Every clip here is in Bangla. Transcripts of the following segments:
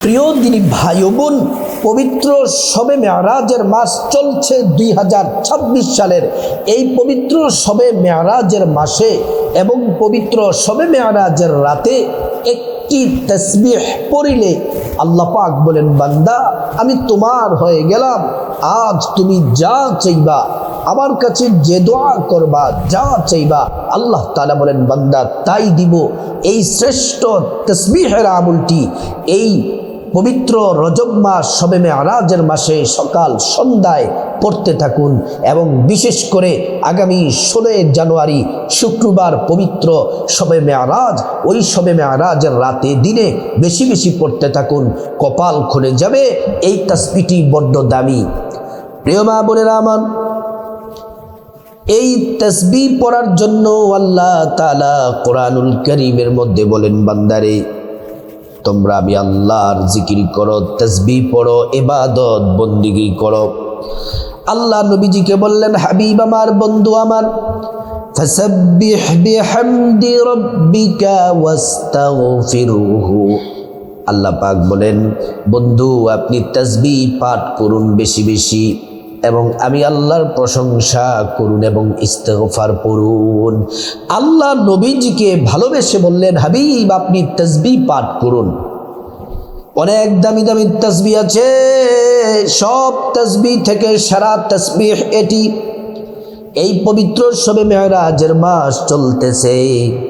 প্রিয় দিনী ভাই বোন, পবিত্র সবে মেয়ারাজের মাস চলছে দুই হাজার ছাব্বিশ সালের। এই পবিত্র সবে মেয়ারাজের মাসে এবং পবিত্র সবে মেয়ারাজের রাতে একটি তসবিহ পড়িলে আল্লাহ পাক বলেন, বান্দা, আমি তোমার হয়ে গেলাম। আজ তুমি যা চাইবা, আমার কাছে যে দোয়া করবা, যা চাইবা, আল্লাহ তালা বলেন, বান্দা, তাই দিব। এই শ্রেষ্ঠ তসবিহের আমলটি, এই পবিত্র রজব মাস সবে মেয়ারাজের মাসে সকাল সন্ধ্যায় পড়তে থাকুন এবং বিশেষ করে আগামী ষোলোই জানুয়ারি শুক্রবার পবিত্র সবে মেয়ারাজ, ওই সবে মেয়ারাজের রাতে দিনে বেশি বেশি পড়তে থাকুন। কপাল খুলে যাবে এই তাসপিটি বড্ড দামি। প্রিয় মা বোনেরা আমার, এই তসবি পড়ার জন্য আল্লাহ তালা কোরআনুল করিমের মধ্যে বলেন, বান্দারে তোমরা আমি আল্লাহর জিকির করো তসবি পড়ো এবাদত বন্দিগি করো আল্লাহ নবীজিকে বললেন হাবিব আমার বন্ধু আমার فسبح بحمد ربك واستغفره আল্লাহ পাক বলেন বন্ধু আপনি তসবি পাঠ করুন বেশি বেশি এবং আমি আল্লাহর প্রশংসা করুন এবং ইস্তফার পড়ুন। আল্লাহ নবীজিকে ভালোবেসে বললেন, হাবিব, আপনি তসবি পাঠ করুন। অনেক দামি দামি তসবি আছে। সব তসবি থেকে সারা তসবিহ এটি। এই পবিত্র সবে মেয়ারাজের মাস চলতেছে।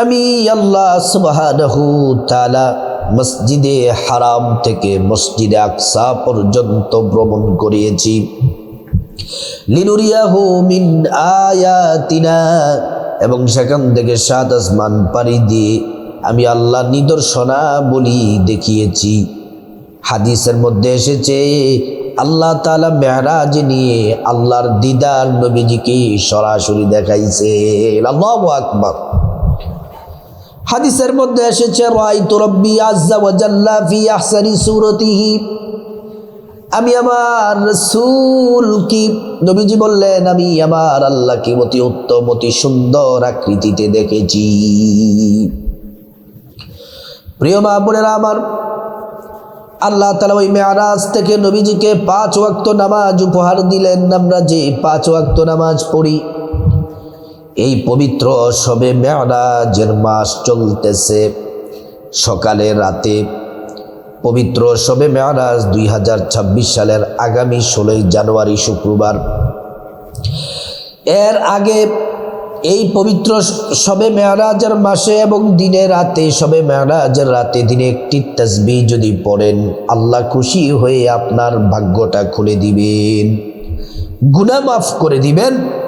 আমি আল্লাহ সুবহানাহু তালা মসজিদে হারাম থেকে মসজিদে আকসা পর্যন্ত ভ্রমণ করিয়েছি। লিনুরিয়াহু মিন আয়াতিনা এবং সেখান থেকে সাত আসমান পাড়ি দিয়ে আমি আল্লাহ নিদর্শনা বলি দেখিয়েছি। হাদিসের মধ্যে এসেছে, আল্লাহ তালা মেহরাজ নিয়ে আল্লাহর দিদার নবীজিকে সরাসরি দেখাইছে। আল্লাহু আকবার। হাদিসের মধ্যে এসেছে রাইতু রব্বি আজ্জা ওয়া জাল্লা ফি আহসানি সূরতিহি। আমি আমার রসুল কি নবীজি বললেন, আমি আমার আল্লাহকে অতি উত্তম, অতি সুন্দর আকৃতিতে দেখেছি। প্রিয় মা বোনেরা আমার, আল্লাহ তালা ওই মেয়ারাজ থেকে নবীজিকে পাঁচ ওয়াক্ত নামাজ উপহার দিলেন। আমরা যে পাঁচ ওয়াক্ত নামাজ পড়ি এই পবিত্র সবে মেয়ারাজের মাস চলতেছে। সকালে রাতে পবিত্র সবে মেয়ারাজ দুই হাজার ছাব্বিশ সালের আগামী ষোলোই জানুয়ারি শুক্রবার। এর আগে এই পবিত্র সবে মেয়ারাজের মাসে এবং দিনে রাতে সবে মেয়ারাজের রাতে দিনে একটি তসবি যদি পড়েন, আল্লাহ খুশি হয়ে আপনার ভাগ্যটা খুলে দিবেন। গুণা মাফ করে দিবেন।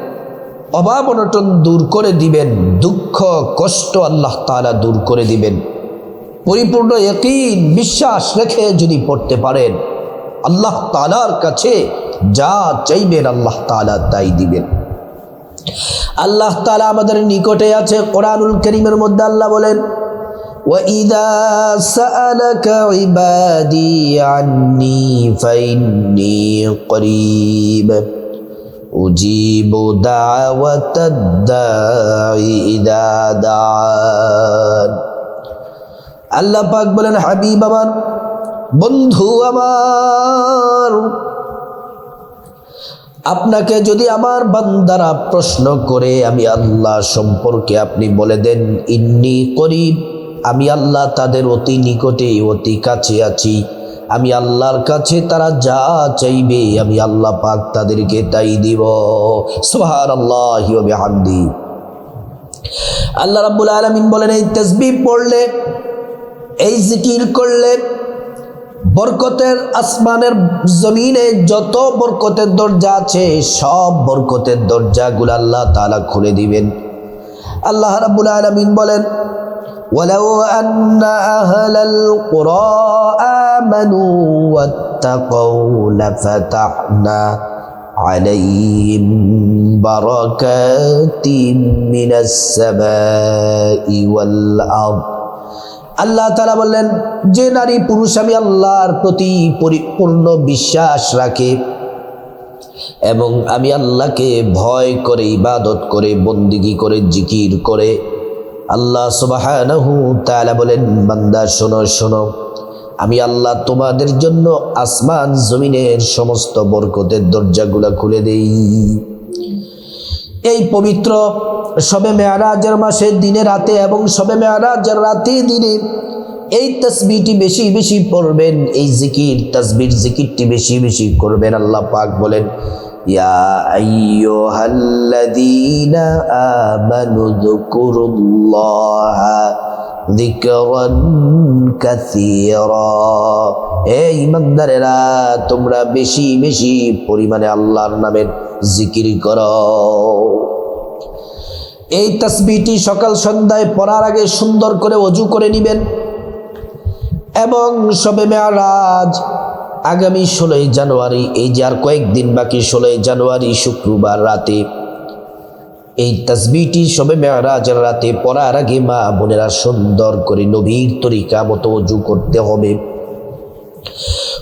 অভাব অনটন দূর করে দিবেন দুঃখ কষ্ট আল্লাহ তালা দূর করে দিবেন পরিপূর্ণ একই বিশ্বাস রেখে যদি পড়তে পারেন আল্লাহ তালার কাছে যা চাইবেন আল্লাহ তালা তাই দিবেন আল্লাহ তালা আমাদের নিকটে আছে কোরআনুল করিমের মধ্যে আল্লাহ বলেন وَإِذَا سَأَلَكَ عِبَادِي عَنِّي فَإِنِّي قَرِيبٌ أُجِيبُ دَعْوَةَ الدَّاعِ إِذَا دَعَانِ আল্লাহ পাক বলেন হাবিব আমার বন্ধু আমার আপনাকে যদি আমার বান্দারা প্রশ্ন করে আমি আল্লাহ সম্পর্কে আপনি বলে দেন ইন্নি করিব আমি আল্লাহ তাদের অতি নিকটে অতি কাছে আছি আমি আল্লাহর কাছে তারা যা চাইবে, আমি আল্লাহ পাক তাদেরকে তাই দিব। সোহার আল্লাহ হামদি আল্লাহ রাব্বুল আলমিন বলেন, এই তসবি পড়লে, এই জিকির করলে বরকতের আসমানের জমিনে যত বরকতের দরজা আছে, সব বরকতের দরজাগুলো আল্লাহ তালা খুলে দিবেন। আল্লাহ রাবুল আলমিন বলেন ولو أن أهل القرى آمنوا واتقوا لفتحنا عليهم بركات من السماء والأرض আল্লাহ তালা বললেন যে নারী পুরুষ আমি আল্লাহর প্রতি পরিপূর্ণ বিশ্বাস রাখে এবং আমি আল্লাহকে ভয় করে ইবাদত করে বন্দিগি করে জিকির করে আল্লাহ তাআলা বলেন, বান্দা, শোনো শোনো। আমি আল্লাহ তোমাদের জন্য আসমান, জমিনের সমস্ত বরকতের দরজাগুলো খুলে দেই। এই পবিত্র সবে মেয়ারাজের মাসে দিনে রাতে এবং সবে মেয়ারাজের রাতে দিনে এই তসবিটি বেশি বেশি পড়বেন, এই জিকির তসবির জিকিরটি বেশি বেশি করবেন, আল্লাহ পাক বলেন। ইয়া আইয়ুহাল্লাযীনা আমানু যকুরুল্লাহা যিকরান কাসীরা এই ইমানদারেরা, তোমরা বেশি বেশি পরিমাণে আল্লাহর নামের জিকির করো। এই তসবিটি সকাল সন্ধ্যায় পড়ার আগে সুন্দর করে অজু করে নেবেন এবং সবে মেয়ারাজ আগামী ষোলোই জানুয়ারি, এই যে আর কয়েকদিন বাকি ষোলোই জানুয়ারি শুক্রবার রাতে, এই তসবিটি সবে মেয়ারাজের রাতে পড়ার আগে মা বোনেরা সুন্দর করে নবীর তরিকা মতো অজু করতে হবে।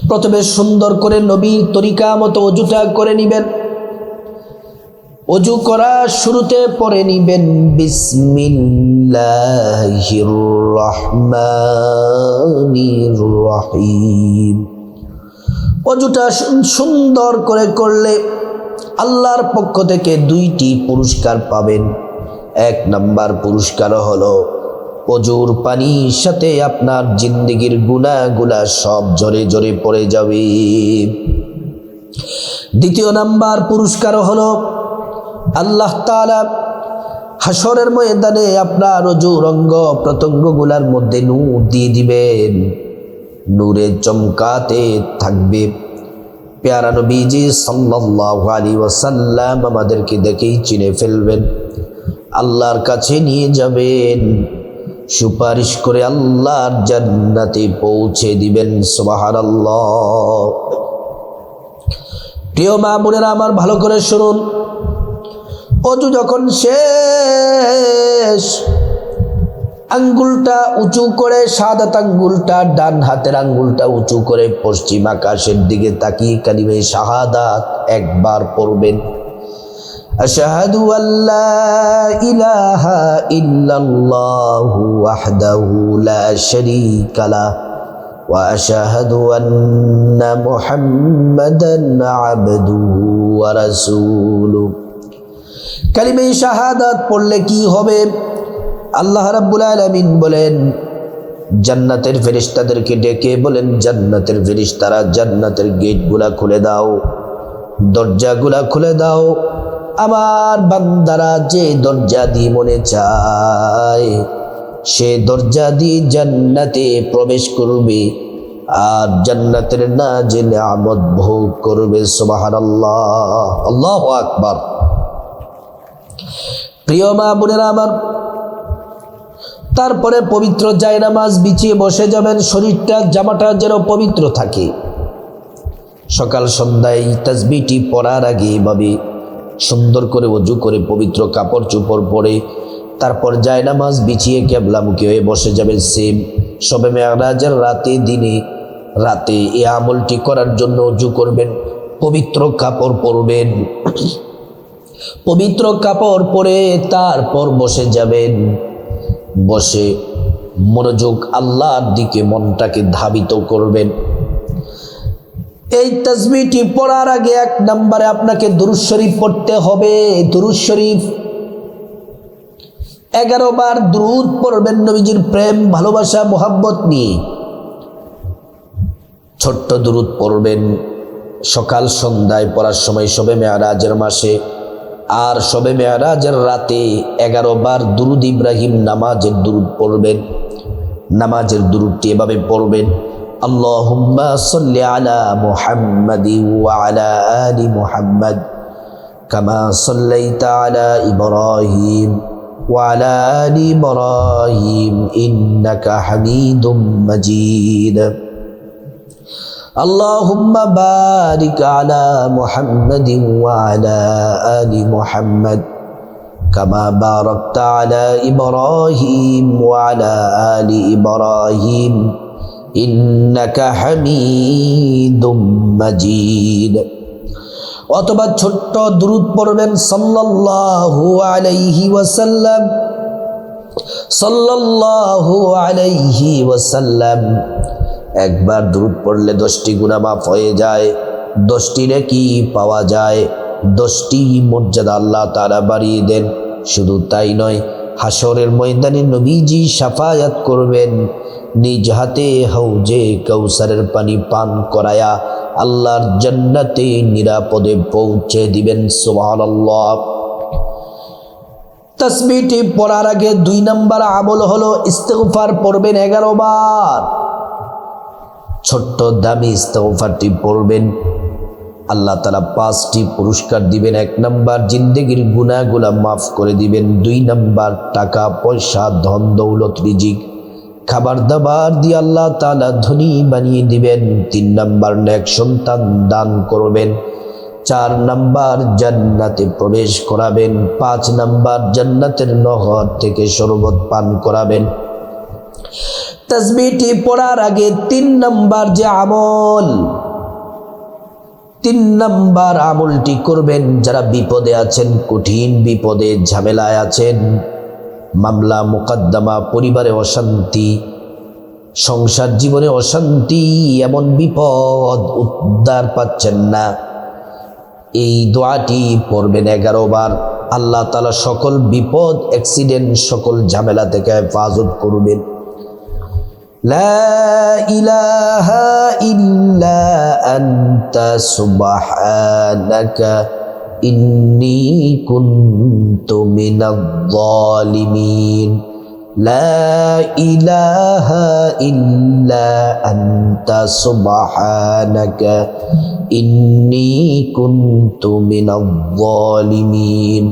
প্রথমে সুন্দর করে নবীর তরিকা মতো অজুটা করে নিবেন। অজু করা শুরুতে পরে নিবেন, বিসমিল্লাহির রহমানির রহিম। অজুটা সুন্দর করে করলে আল্লাহর পক্ষ থেকে দুইটি পুরস্কার পাবেন। এক নাম্বার পুরস্কার হলো, অজুর পানির সাথে আপনার জিন্দিগির গুণাগুলা সব জোরে জোরে পড়ে যাবে। দ্বিতীয় নাম্বার পুরস্কার হলো, আল্লাহ তালা হাসরের ময়দানে আপনার অজুর অঙ্গ প্রত্যঙ্গগুলার মধ্যে নূর দিয়ে দিবেন। নূরে চমকাতে থাকবে। পেয়ারা নবীজি আলাইহি ওয়াসাল্লাম আমাদেরকে দেখেই চিনে ফেলবেন। আল্লাহর কাছে নিয়ে যাবেন। সুপারিশ করে আল্লাহর জান্নাতে পৌঁছে দিবেন। সুবহানাল্লাহ। প্রিয় মা বোনেরা, আমার ভালো করে শুনুন। অজু যখন শেষ আঙ্গুলটা উঁচু করে সাদাত আঙ্গুলটা ডান হাতের আঙ্গুলটা উঁচু করে পশ্চিম আকাশের দিকে তাকিয়ে কালিমে শাহাদাত একবার পড়বেন আশহাদু আল্লা ইলাহা ইল্লাল্লাহু ওয়াহদাহু লা শারীকা লাহ واشهد ان محمدا عبده ورسوله কালিমে শাহাদাত পড়লে কি হবে আল্লাহ রাব্বুল আলামিন বলেন, জান্নাতের ফেরেশতাদেরকে ডেকে বলেন, জান্নাতের ফেরেশতারা জান্নাতের গেটগুলা খুলে দাও, দরজাগুলা খুলে দাও। আমার বান্দারা যে দরজা দিয়ে মনে চায়, সে দরজা দিয়ে জান্নাতে প্রবেশ করবে, আর জান্নাতের না জেনে আমদ ভোগ করবে সোবাহান আল্লাহ আল্লাহ আকবার। প্রিয় মা বোনেরা আমার তারপরে পবিত্র জায়নামাজ বিছিয়ে বসে যাবেন, শরীরটা, জামাটা যেন পবিত্র থাকে। সকাল সন্ধ্যায় তাজবিটি পরার আগে এভাবে সুন্দর করে অজু করে পবিত্র কাপড় চোপড় পরে তারপর জায়নামাজ বিছিয়ে ক্যাবলামুখী হয়ে বসে যাবেন সেম। সবে মেয়ারাজের রাতে দিনে, রাতে এ আমলটি করার জন্য অজু করবেন, পবিত্র কাপড় পরবেন। পবিত্র কাপড় পরে তারপর বসে যাবেন। বসে মনোযোগ আল্লাহর দিকে মনটাকে ধাবিত করবেন। এই তসবিটি পড়ার আগে এক নম্বরে আপনাকে দুরুজ শরীফ পড়তে হবে। দুরুজ শরীফ এগারো বার দ্রুত পড়বেন নবীজির প্রেম, ভালোবাসা, মোহাব্বত নিয়ে। ছোট্ট দূরত পড়বেন। সকাল সন্ধ্যায় পড়ার সময় সবে মেয়ারাজের মাসে আর সবে মেয়ারাজের রাতে এগারো বার দুরুদ ইব্রাহিম নামাজের দুরুদ পড়বেন। নামাজের দুরুদটি এভাবে পড়বেন। আল্লাহুম্মা সাল্লি কামা ইব্রাহিম ইন্নাকা হামিদুম اللهم بارك على محمد وعلى آل محمد كما باركت على إبراهيم وعلى آل إبراهيم إنك حميد مجيد অথবা ছোট্ট দ্রুত পড়বেন সাল্লাল্লাহু আলাইহি ওয়াসাল্লাম সাল্লাল্লাহু আলাইহি ওয়াসাল্লাম একবার দ্রুত পড়লে দশটি গুণা মাফ হয়ে যায়। দশটি নাকি পাওয়া যায়। দশটি মর্যাদা আল্লাহ তারা বাড়িয়ে দেন। শুধু তাই নয় হাসরের ময়দানে নবীজি সাফায়াত করবেন। নিজ হাতে হাউজে কৌসারের পানি পান করায়া আল্লাহর জান্নাতে নিরাপদে পৌঁছে দিবেন, সুবহানাল্লাহ। তসবিটি পড়ার আগে দুই নম্বর আমল হলো ইস্তেগফার পড়বেন এগারো বার। ছোট্ট দামি ইস্তেগফারটি পড়বেন। আল্লাহ তালা পাঁচটি পুরস্কার দিবেন। এক নাম্বার, জিন্দেগির গুণাগুলা মাফ করে দিবেন। দুই নাম্বার, টাকা, পয়সা, ধন, দৌলত, রিজিক, খাবার দাবার দিয়ে আল্লাহ তালা ধনী বানিয়ে দিবেন। তিন নাম্বার, নেক সন্তান দান করবেন। চার নাম্বার, জান্নাতে প্রবেশ করাবেন। পাঁচ নাম্বার, জান্নাতের নহর থেকে শরবত পান করাবেন। তসবিটি পড়ার আগে তিন নম্বর যে আমল, তিন নম্বর আমলটি করবেন যারা বিপদে আছেন, কঠিন বিপদে ঝামেলায় আছেন, মামলা, মোকদ্দমা, পরিবারে অশান্তি, সংসার জীবনে অশান্তি, এমন বিপদ উদ্ধার পাচ্ছেন না। এই দোয়াটি পড়বেন এগারো বার। আল্লাহ তালা সকল বিপদ, অ্যাক্সিডেন্ট, সকল ঝামেলা থেকে হেফাজত করবেন। لا إله إلا أنت سبحانك إني كنت من الظالمين لا إله إلا أنت سبحانك إني كنت من الظالمين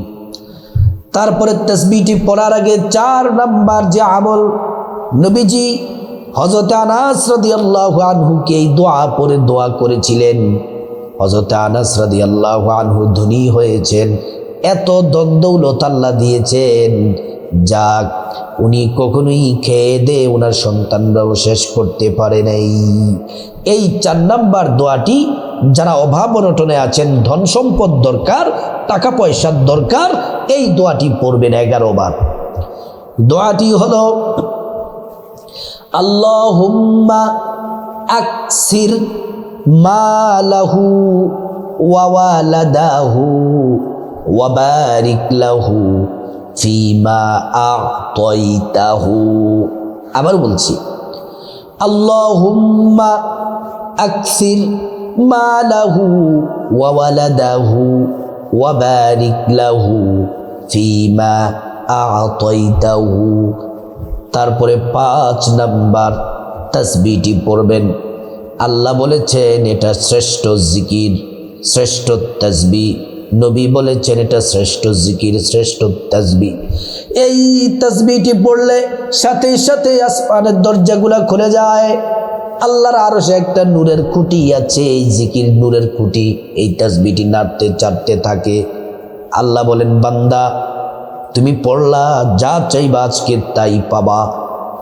তারপরে তসবিটি পড়ার আগে চার নাম্বার যে আমল নবীজি হজরত আনাস রাদিয়াল্লাহু আনহুকে এই দোয়া পরে দোয়া করেছিলেন। হজরত আনাস রাদিয়াল্লাহু আনহু ধনী হয়েছেন, এত দ্বন্দ্বৌলত আল্লাহ দিয়েছেন। যাক, উনি কখনোই খেয়ে দে ওনার সন্তানরাও শেষ করতে পারে নাই। এই চার নাম্বার দোয়াটি যারা অভাব অনটনে আছেন, ধন সম্পদ দরকার, টাকা পয়সার দরকার, এই দোয়াটি পড়বেন এগারো বার। দোয়াটি হলো আল্লাহুম্মা আকসির মালাহু ওয়াওয়ালাদাহু ওয়াবারিক লাহু ফিমা আতাইতাহু আবার বলছি আল্লাহুম্মা আকসির মালাহু ওয়াওয়ালাদাহু ওয়াবারিক লাহু ফিমা আতাইতাহু তারপরে পাঁচ নাম্বার তসবিটি পড়বেন। আল্লাহ বলেছেন, এটা শ্রেষ্ঠ জিকির, শ্রেষ্ঠ তসবি নবী বলেছেন, এটা শ্রেষ্ঠ জিকির, শ্রেষ্ঠ তসবি এই তসবিটি পড়লে সাথে সাথে আসমানের দরজাগুলা খুলে যায়। আল্লাহর আরও সে একটা নূরের খুঁটি আছে, এই জিকির নূরের খুঁটি। এই তসবিটি নাড়তে চাড়তে থাকে। আল্লাহ বলেন, বান্দা তুমি পড়লা, যা চাইবা আজকে তাই পাবা।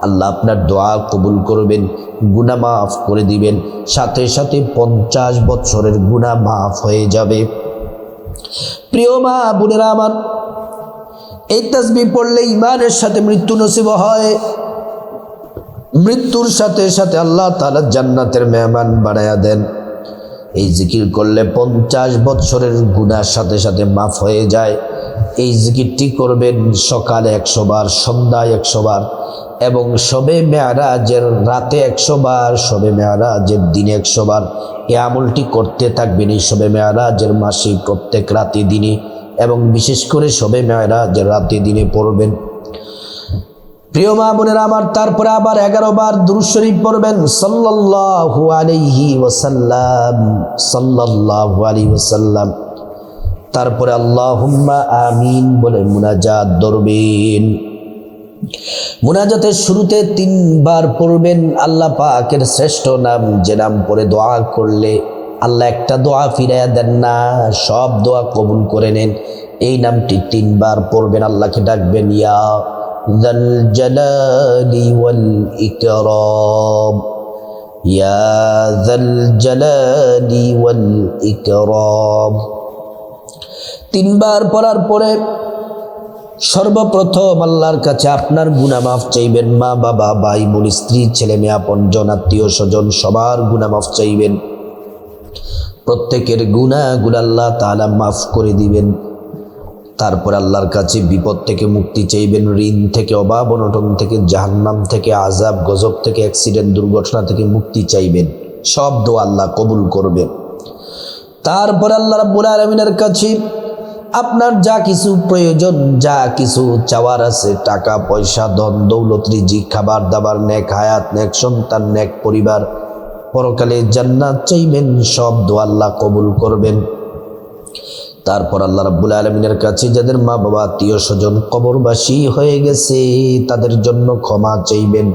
আল্লাহ আপনার দোয়া কবুল করবেন গুণা মাফ করে দিবেন। সাথে সাথে পঞ্চাশ বছরের গুণা মাফ হয়ে যাবে। প্রিয় মা, বোনেরা আমার, এই তাসবি পড়লে ইমানের সাথে মৃত্যু নসিব হয়। মৃত্যুর সাথে সাথে আল্লাহ তালা জান্নাতের মেহমান বানায়া দেন। এই জিকির করলে পঞ্চাশ বছরের গুণার সাথে সাথে মাফ হয়ে যায়। এই জিকিরটি করবেন সকালে একশো বার, সন্ধ্যায় একশো বার এবং সবে মেয়ারাজের রাতে একশো বার, সবে মেয়ারাজের দিনে একশো বার। এ আমলটি করতে থাকবেন এই সবে মেয়ারাজের মাসে প্রত্যেক রাতে দিনে এবং বিশেষ করে সবে মেয়ারাজের রাতে দিনে পড়বেন। প্রিয় মা বোনেরা আমার, তারপরে আবার এগারো বার দুরুশরীফ পড়বেন। সাল্লাল্লাহু আলাইহি ওয়াসাল্লাম, সাল্লাল্লাহু আলাইহি ওয়াসাল্লাম। তারপরে আল্লাহুম্মা আমিন বলে মুনাজাত ধরবেন। মুনাজাতের শুরুতে তিনবার পড়বেন, আল্লাহ পাকের শ্রেষ্ঠ নাম, যে নাম পরে দোয়া করলে আল্লাহ একটা দোয়া ফিরাইয়া দেন না, সব দোয়া কবুল করে নেন। এই নামটি তিনবার পড়বেন, আল্লাহকে ডাকবেন, ইয়া যাল জালালি ওয়াল ইয়া তিনবার পড়ার পরে সর্বপ্রথম আল্লাহর কাছে আপনার গুণা মাফ চাইবেন, মা, বাবা, ভাই, বোন, স্ত্রী, ছেলে, মেয়ে, আপন, জন, আত্মীয়, স্বজন, সবার গুণা মাফ চাইবেন। প্রত্যেকের গুণাগুলো আল্লাহ তাআলা মাফ করে দিবেন। তারপর আল্লাহর কাছে বিপদ থেকে মুক্তি চাইবেন, ঋণ থেকে অভাব, অনটন থেকে জাহান্নাম থেকে আজাব গজব থেকে অ্যাক্সিডেন্ট, দুর্ঘটনা থেকে মুক্তি চাইবেন। সব দোয়া আল্লাহ কবুল করবেন। তারপর আল্লাহ রাব্বুল আলামিনের কাছে আপনার যা কিছু প্রয়োজন, যা কিছু চাওয়ার আছে, টাকা, পয়সা, ধন, দৌলত, রিজিক, খাবার দাবার, নেক হায়াত, নেক সন্তান, নেক পরিবার, পরকালে জান্নাত চাইবেন, সব দোয়া আল্লাহ কবুল করবেন। তারপর আল্লাহ রাব্বুল আলমিনের কাছে যাদের মা বাবা আত্মীয় স্বজন কবরবাসী হয়ে গেছে, তাদের জন্য ক্ষমা চাইবেন।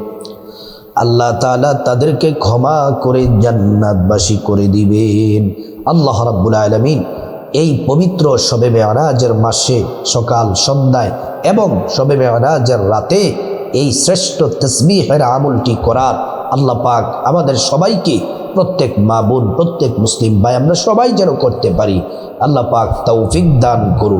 আল্লাহ তাআলা তাদেরকে ক্ষমা করে জান্নাতবাসী করে দিবেন। আল্লাহ রাব্বুল আলামিন এই পবিত্র শবে মেয়ারাজের মাসে সকাল, সন্ধ্যায় এবং শবে মেয়ারাজের রাতে এই শ্রেষ্ঠ তসবিহের আমলটি করার আল্লাহ পাক আমাদের সবাইকে প্রত্যেক মা বোন, প্রত্যেক মুসলিম ভাই আমরা সবাই যেন করতে পারি। আল্লাহ পাক তৌফিক দান করুন।